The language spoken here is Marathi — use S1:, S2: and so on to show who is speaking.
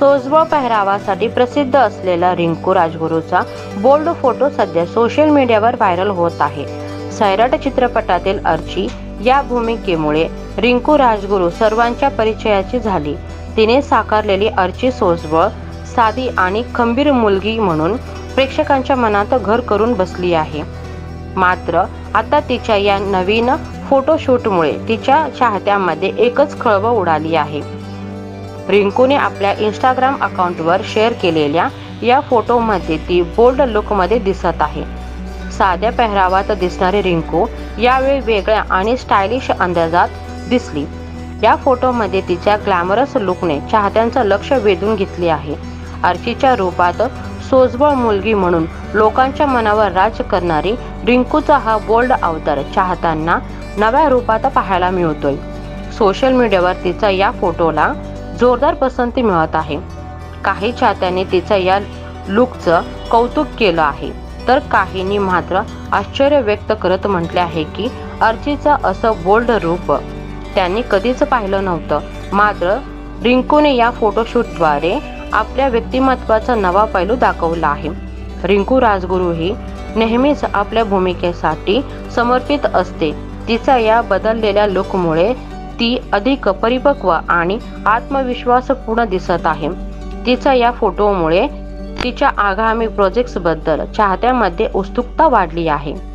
S1: सोजवळ पेहरावासाठी प्रसिद्ध असलेला रिंकू राजगुरूचा बोल्ड फोटो सध्या सोशल मीडियावर व्हायरल होत आहे. सैराट चित्रपटातील अर्ची या भूमिकेमुळे रिंकू राजगुरू सर्वांच्या परिचयाची झाली. तिने साकारलेली अर्ची सोजवळ साधी आणि खंबीर मुलगी म्हणून प्रेक्षकांच्या मनात घर करून बसली आहे. मात्र आता तिच्या या नवीन फोटोशूटमुळे तिच्या चाहत्यांमध्ये एकच खळबळ उडाली आहे. रिंकूने आपल्या इंस्टाग्राम अकाउंटवर शेअर केलेल्या या फोटोमध्ये ती बोल्ड लुकमध्ये दिसत आहे. साध्या पेहरावात दिसणारी रिंकू यावेळी वेगळ्या आणि स्टायलिश अंदाजात दिसली. या फोटोमध्ये तिच्या ग्लॅमरस लुकने चाहत्यांचं लक्ष वेधून घेतले आहे. अर्चीच्या रूपात सोजबळ मुलगी म्हणून लोकांच्या मनावर राज करणारी रिंकूचा हा बोल्ड अवतार चाहत्यांना नव्या रूपात पाहायला मिळतोय. सोशल मीडियावर तिचा या फोटोला जोरदार पसंती मिळत आहे. काही चाहत्यांनी तिचा या लुकचं कौतुक केलं आहे. तर काहींनी मात्र आश्चर्य व्यक्त करत म्हटले आहे की अर्चीचं असं बोल्ड रूप त्यांनी कधीच पाहिलं नव्हतं. मात्र रिंकूने या फोटोशूटद्वारे आपल्या व्यक्तिमत्वाचा नवा पैलू दाखवला आहे. रिंकू राजगुरू ही नेहमीच आपल्या भूमिकेसाठी समर्पित असते. तिचा या बदललेल्या लुकमुळे ती अधिक परिपक्व आणि आत्मविश्वासपूर्ण दिसत आहे. तिचा या फोटोमुळे तिच्या आगामी प्रोजेक्ट्सबद्दल चाहत्यांमध्ये उत्सुकता वाढली आहे.